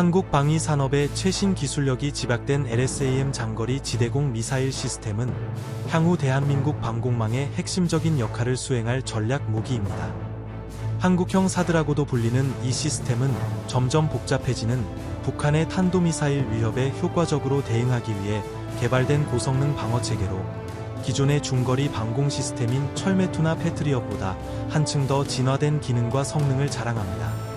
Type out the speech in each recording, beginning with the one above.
한국 방위 산업의 최신 기술력이 집약된 LSAM 장거리 지대공 미사일 시스템은 향후 대한민국 방공망의 핵심적인 역할을 수행할 전략 무기입니다. 한국형 사드라고도 불리는 이 시스템은 점점 복잡해지는 북한의 탄도미사일 위협에 효과적으로 대응하기 위해 개발된 고성능 방어 체계로 기존의 중거리 방공 시스템인 철메투나 패트리엇보다 한층 더 진화된 기능과 성능을 자랑합니다.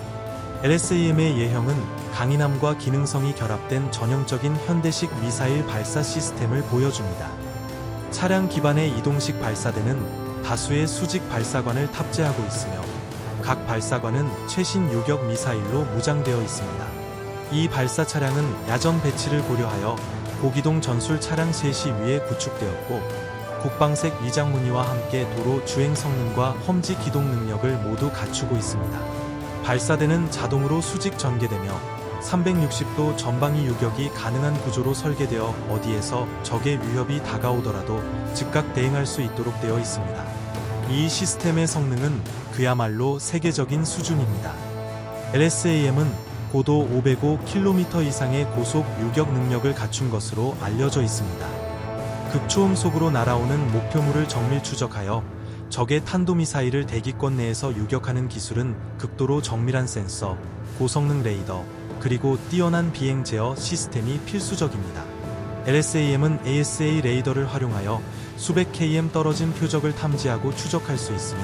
LSAM의 예형은 강인함과 기능성이 결합된 전형적인 현대식 미사일 발사 시스템을 보여줍니다. 차량 기반의 이동식 발사대는 다수의 수직 발사관을 탑재하고 있으며 각 발사관은 최신 요격 미사일로 무장되어 있습니다. 이 발사 차량은 야전 배치를 고려하여 고기동 전술 차량 셋이 위에 구축되었고 국방색 위장 무늬와 함께 도로 주행 성능과 험지 기동 능력을 모두 갖추고 있습니다. 발사대는 자동으로 수직 전개되며 360도 전방위 유격이 가능한 구조로 설계되어 어디에서 적의 위협이 다가오더라도 즉각 대응할 수 있도록 되어 있습니다. 이 시스템의 성능은 그야말로 세계적인 수준입니다. LSAM은 고도 505km 이상의 고속 유격 능력을 갖춘 것으로 알려져 있습니다. 극초음 속으로 날아오는 목표물을 정밀 추적하여 적의 탄도미사일을 대기권 내에서 유격하는 기술은 극도로 정밀한 센서, 고성능 레이더, 그리고 뛰어난 비행 제어 시스템이 필수적입니다. LSAM은 ASA 레이더를 활용하여 수백 km 떨어진 표적을 탐지하고 추적할 수 있으며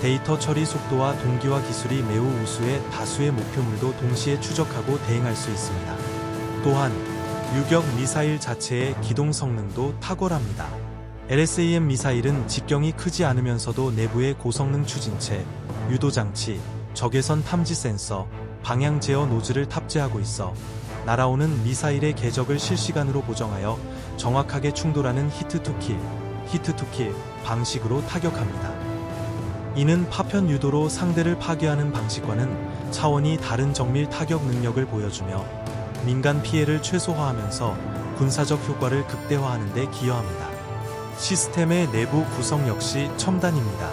데이터 처리 속도와 동기화 기술이 매우 우수해 다수의 목표물도 동시에 추적하고 대응할 수 있습니다. 또한 유격 미사일 자체의 기동 성능도 탁월합니다. LSAM 미사일은 직경이 크지 않으면서도 내부에 고성능 추진체, 유도장치, 적외선 탐지 센서, 방향 제어 노즐을 탑재하고 있어 날아오는 미사일의 궤적을 실시간으로 보정하여 정확하게 충돌하는 히트 투킬, 히트 투킬 방식으로 타격합니다. 이는 파편 유도로 상대를 파괴하는 방식과는 차원이 다른 정밀 타격 능력을 보여주며 민간 피해를 최소화하면서 군사적 효과를 극대화하는 데 기여합니다. 시스템의 내부 구성 역시 첨단입니다.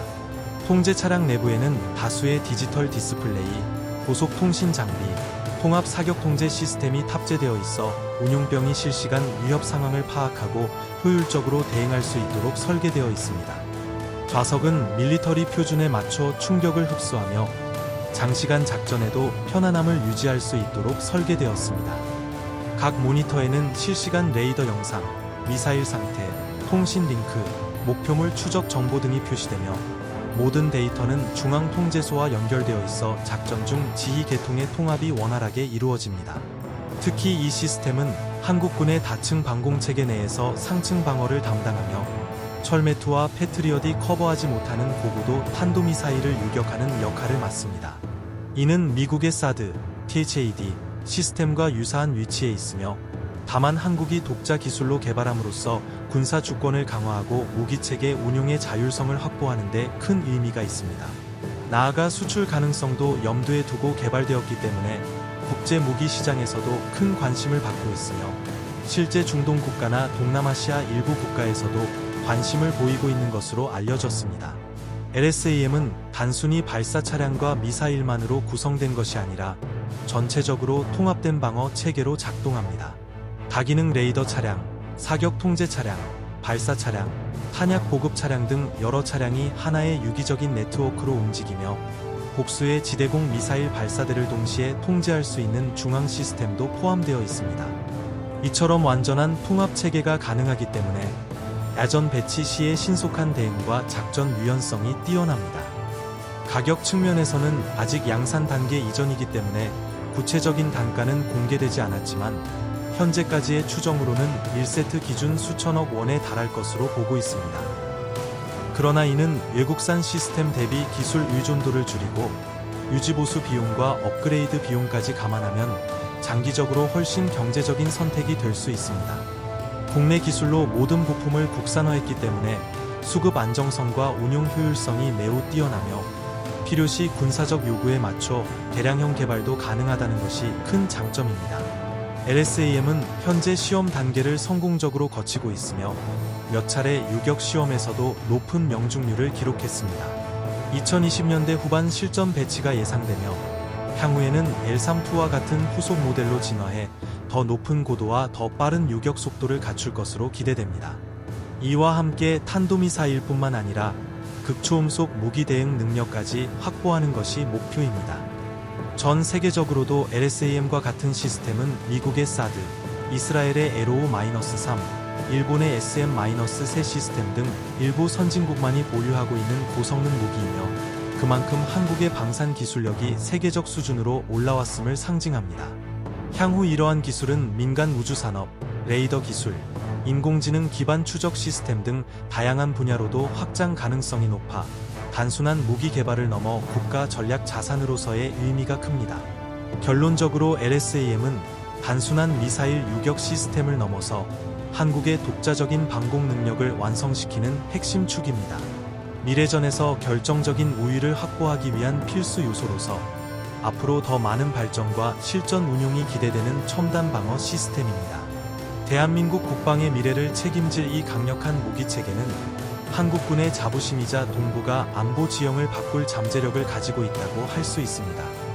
통제 차량 내부에는 다수의 디지털 디스플레이, 고속 통신 장비, 통합 사격 통제 시스템이 탑재되어 있어 운용병이 실시간 위협 상황을 파악하고 효율적으로 대응할 수 있도록 설계되어 있습니다. 좌석은 밀리터리 표준에 맞춰 충격을 흡수하며 장시간 작전에도 편안함을 유지할 수 있도록 설계되었습니다. 각 모니터에는 실시간 레이더 영상, 미사일 상태, 통신 링크, 목표물 추적 정보 등이 표시되며 모든 데이터는 중앙 통제소와 연결되어 있어 작전 중 지휘 계통의 통합이 원활하게 이루어집니다. 특히 이 시스템은 한국군의 다층 방공 체계 내에서 상층 방어를 담당하며 철메투와 패트리어디 커버하지 못하는 고고도 탄도미사일을 유격하는 역할을 맡습니다. 이는 미국의 사드, THAD 시스템과 유사한 위치에 있으며 다만 한국이 독자 기술로 개발함으로써 군사 주권을 강화하고 무기 체계 운용의 자율성을 확보하는 데 큰 의미가 있습니다. 나아가 수출 가능성도 염두에 두고 개발되었기 때문에 국제 무기 시장에서도 큰 관심을 받고 있으며 실제 중동 국가나 동남아시아 일부 국가에서도 관심을 보이고 있는 것으로 알려졌습니다. LSAM은 단순히 발사 차량과 미사일만으로 구성된 것이 아니라 전체적으로 통합된 방어 체계로 작동합니다. 다기능 레이더 차량, 사격 통제 차량, 발사 차량, 탄약 보급 차량 등 여러 차량이 하나의 유기적인 네트워크로 움직이며 복수의 지대공 미사일 발사대를 동시에 통제할 수 있는 중앙 시스템도 포함되어 있습니다. 이처럼 완전한 통합 체계가 가능하기 때문에 야전 배치 시의 신속한 대응과 작전 유연성이 뛰어납니다. 가격 측면에서는 아직 양산 단계 이전이기 때문에 구체적인 단가는 공개되지 않았지만 현재까지의 추정으로는 1세트 기준 수천억 원에 달할 것으로 보고 있습니다. 그러나 이는 외국산 시스템 대비 기술 의존도를 줄이고 유지보수 비용과 업그레이드 비용까지 감안하면 장기적으로 훨씬 경제적인 선택이 될 수 있습니다. 국내 기술로 모든 부품을 국산화했기 때문에 수급 안정성과 운용 효율성이 매우 뛰어나며 필요시 군사적 요구에 맞춰 대량형 개발도 가능하다는 것이 큰 장점입니다. LSAM은 현재 시험 단계를 성공적으로 거치고 있으며 몇 차례 유격 시험에서도 높은 명중률을 기록했습니다. 2020년대 후반 실전 배치가 예상되며 향후에는 L3-2와 같은 후속 모델로 진화해 더 높은 고도와 더 빠른 유격 속도를 갖출 것으로 기대됩니다. 이와 함께 탄도미사일뿐만 아니라 극초음속 무기 대응 능력까지 확보하는 것이 목표입니다. 전 세계적으로도 LSAM과 같은 시스템은 미국의 사드, 이스라엘의 LO-3, 일본의 SM-3 시스템 등 일부 선진국만이 보유하고 있는 고성능 무기이며 그만큼 한국의 방산 기술력이 세계적 수준으로 올라왔음을 상징합니다. 향후 이러한 기술은 민간 우주산업, 레이더 기술, 인공지능 기반 추적 시스템 등 다양한 분야로도 확장 가능성이 높아 단순한 무기 개발을 넘어 국가 전략 자산으로서의 의미가 큽니다. 결론적으로 LSAM은 단순한 미사일 유격 시스템을 넘어서 한국의 독자적인 방공 능력을 완성시키는 핵심 축입니다. 미래전에서 결정적인 우위를 확보하기 위한 필수 요소로서 앞으로 더 많은 발전과 실전 운용이 기대되는 첨단 방어 시스템입니다. 대한민국 국방의 미래를 책임질 이 강력한 무기 체계는 한국군의 자부심이자 동북아 안보 지형을 바꿀 잠재력을 가지고 있다고 할 수 있습니다.